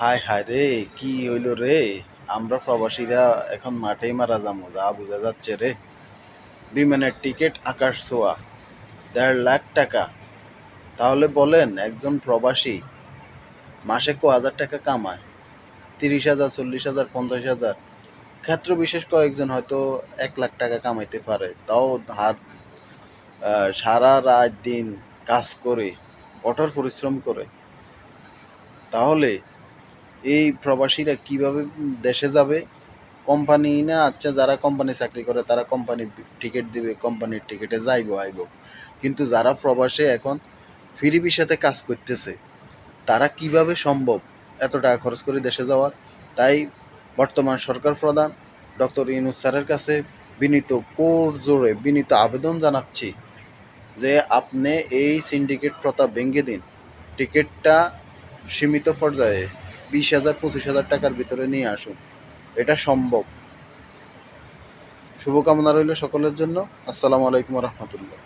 হায় হায় রে, কি হইল রে? আমরা প্রবাসীরা এখন মাঠেই মারা যাব, যা বোঝা যাচ্ছে রে। বিমানের টিকিট আকাশ ছোঁয়া, দেড় লাখ টাকা। তাহলে বলেন, একজন প্রবাসী মাসে ক হাজার টাকা কামায়? তিরিশ হাজার, চল্লিশ হাজার, পঞ্চাশ হাজার? ক্ষেত্র বিশেষ কয়েকজন হয়তো এক লাখ টাকা কামাইতে পারে। তাও হাত সারা রাত দিন কাজ করে, কঠোর পরিশ্রম করে। তাহলে এই প্রবাসীরা কীভাবে দেশে যাবে? কোম্পানি না আচ্ছা যারা কোম্পানি চাকরি করে তারা কোম্পানি টিকিট দিবে, কোম্পানির টিকিটে যাইব, আইব। কিন্তু যারা প্রবাসে এখন ফ্রি ভিসাতে কাজ করতেছে, তারা কীভাবে সম্ভব এত টাকা খরচ করে দেশে যাওয়ার? তাই বর্তমান সরকার প্রধান ডক্টর ইনুস স্যারের কাছে বিনীত কোর জোরে বিনীত আবেদন জানাচ্ছি যে আপনি এই সিন্ডিকেট প্রথা ভেঙে দিন। টিকিটটা সীমিত পর্যায়ে বিশ হাজার, পঁচিশ হাজার টাকার ভিতরে নিয়ে আসুন। এটা সম্ভব। শুভকামনা রইল সকলের জন্য। আসসালামু আলাইকুম রহমতুল্লাহ।